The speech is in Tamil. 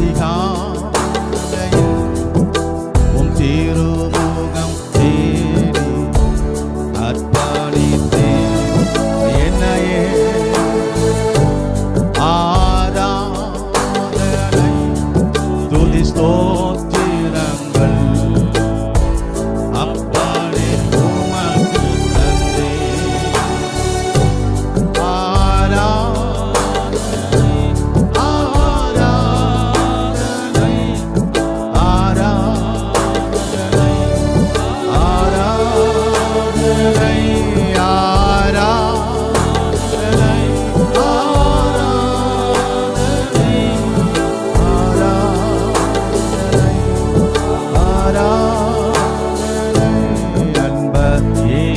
அதிகாலையில் உம் திருமுகம் தேடி அர்ப்பணித்தேன் என்னையே ஆராதனை துதி ஸ்தோத்திரம். yeah.